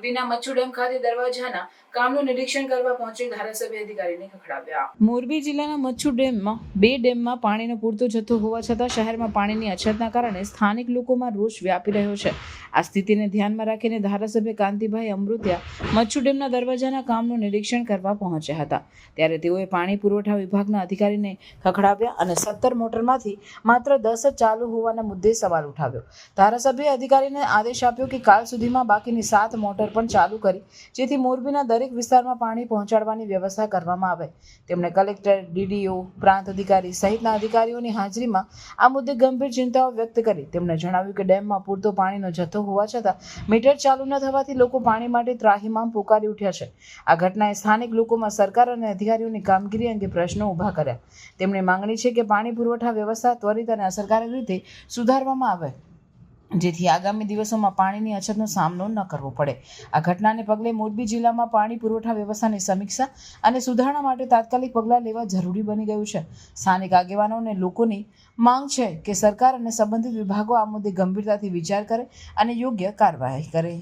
મોરબીના મચ્છુ ડેમ ખાતે દરવાજાના કામનું નિરીક્ષણ કરવા પહોંચી ધારાસભ્ય અધિકારીને ખખડાવ્યા. મોરબી જિલ્લાના મચ્છુ ડેમમાં, બે ડેમમાં પાણીનો પૂરતો જથ્થો હોવા છતાં શહેરમાં પાણીની અછતના કારણે સ્થાનિક લોકોમાં રોષ વ્યાપી રહ્યો છે. આ સ્થિતિને ધ્યાનમાં રાખીને ધારાસભ્ય કાંતિભાઈ અમૃતિયા મચ્છુ ડેમના દરવાજાના કામનું નિરીક્ષણ કરવા પહોંચ્યા હતા. ત્યારે તેઓએ પાણી પુરવઠા વિભાગના અધિકારીને ખખડાવ્યા અને સત્તર મોટરમાંથી માત્ર દસ જ ચાલુ હોવાના મુદ્દે સવાલ ઉઠાવ્યો. ધારાસભ્ય અધિકારીને આદેશ આપ્યો કે કાલ સુધીમાં બાકીની સાત મોટર પણ ચાલુ કરી, જેથી મોરબીના દરેક વિસ્તારમાં પાણી પહોંચાડવાની વ્યવસ્થા કરવામાં આવે. તેમણે કલેક્ટર, ડીડીઓ, પ્રાંત અધિકારી સહિતના અધિકારીઓની હાજરીમાં આ મુદ્દે ગંભીર ચિંતાઓ વ્યક્ત કરી. તેમણે જણાવ્યું કે ડેમમાં પૂરતો પાણીનો જથ્થો હોવા છતાં મીટર ચાલુ ન થવાથી લોકો પાણી માટે ત્રાહીમામ પોકારી ઉઠ્યા છે. આ ઘટનાએ સ્થાનિક લોકોમાં સરકાર અને અધિકારીઓની કામગીરી અંગે પ્રશ્નો ઊભા કર્યા. તેમની માંગણી છે કે પાણી પુરવઠા વ્યવસ્થા ત્વરિત અને અસરકારક રીતે સુધારવામાં આવે. જેથી આગામી દિવસોમાં પાણીની અછતનો સામનો ન કરવો પડે. આ ઘટનાને પગલે મોરબી જિલ્લામાં પાણી પુરવઠા વ્યવસ્થાની સમીક્ષા અને સુધારણા માટે તાત્કાલિક પગલાં લેવા જરૂરી બની ગયું છે. સ્થાનિક આગેવાનો અને લોકોની માંગ છે કે સરકાર અને સંબંધિત વિભાગો આ મુદ્દે ગંભીરતાથી વિચાર કરે અને યોગ્ય કાર્યવાહી કરે.